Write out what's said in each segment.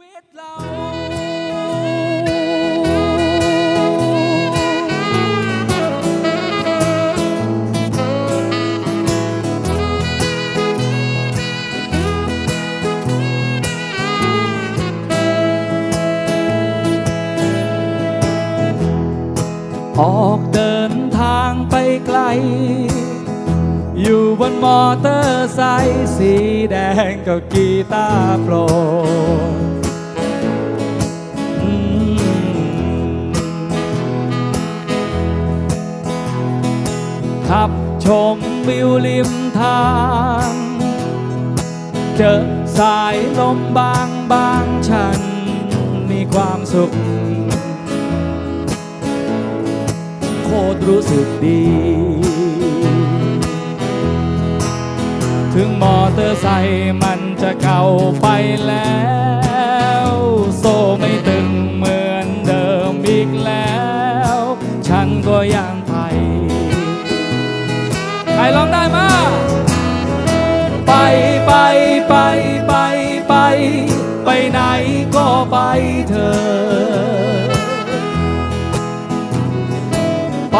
วิตเราออกเดินทางไปไกล อยู่บนมอเตอร์ไซค์สีแดงกับกีตาร์โปร ขับชมวิวริมทาง เจอสายลมบางบางฉันมีความสุข โคตรรู้สึกดี ถึงมอเตอร์ไซค์มันจะเก่าไปแล้ว รร้องได้มา ไปไปไปไปไป ไปไหนก็ไปเถอไป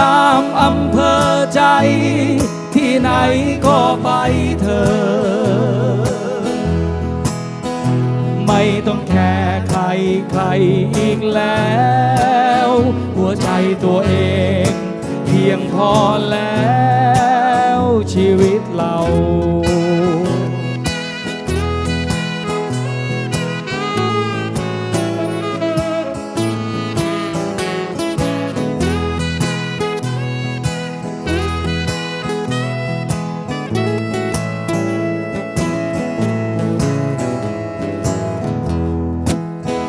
ตามอำเภอใจ ที่ไหนก็ไปเถอไม่ต้องแคร์ใครใครอีกแล้ว หัวใจตัวเอง เพียงพอแล้ว วิตเรา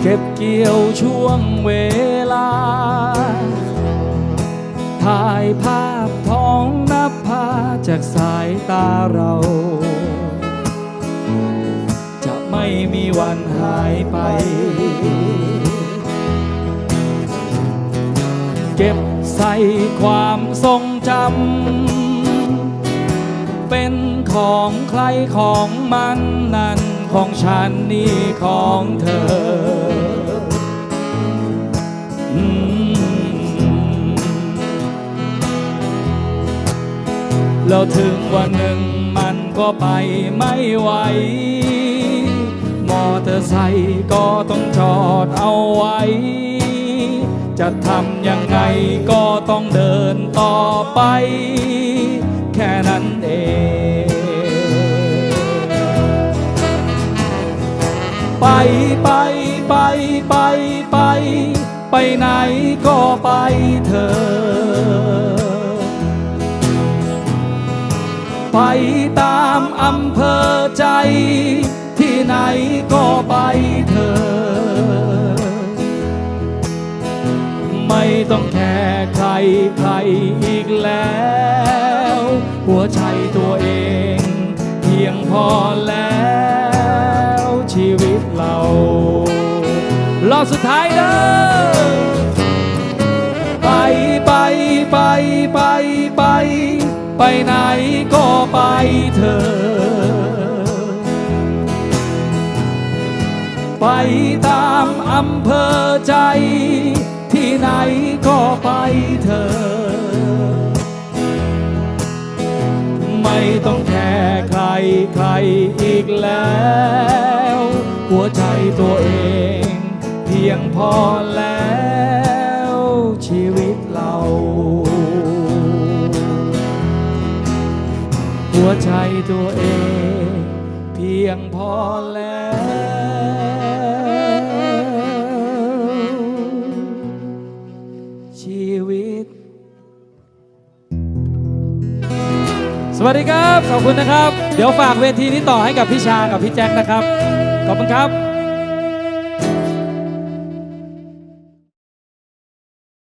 เก็บเกี่ยวช่วงเวลา ถ่ายภาพ จากสายตาเรา จะไม่มีวันหายไป เก็บใส่ความทรงจำ เป็นของใครของมันนั่นของฉันนี่ของเธอ แล้วถึงวันหนึ่งมันก็ไปไม่ไหว มอเตอร์ไซค์ก็ต้องจอดเอาไว้ จะทำยังไงก็ต้องเดินต่อไป แค่นั้นเองไปไปไปไปไป ไปไหนก็ไปเถอ ไปตามอำเภอใจ ที่ไหนก็ไปเถอไม่ต้องแคร์ใครใครอีกแล้ว หัวใจตัวเอง เพียงพอแล้วชีวิตเรารอบสุดท้ายเด้อไปไปไปไปไป ไปไหนก็ไปเถอไปตามอำเภอใจ ที่ไหนก็ไปเถอไม่ต้องแคร์ใครใครอีกแล้ว หัวใจตัวเอง เพียงพอแล้ว หัวใจตัวเอง เพียงพอแล้ว ชีวิต สวัสดีครับ ขอบคุณนะครับ เดี๋ยวฝากเวทีนี้ต่อให้กับพี่ชากับพี่แจ็คนะครับ ขอบคุณครับ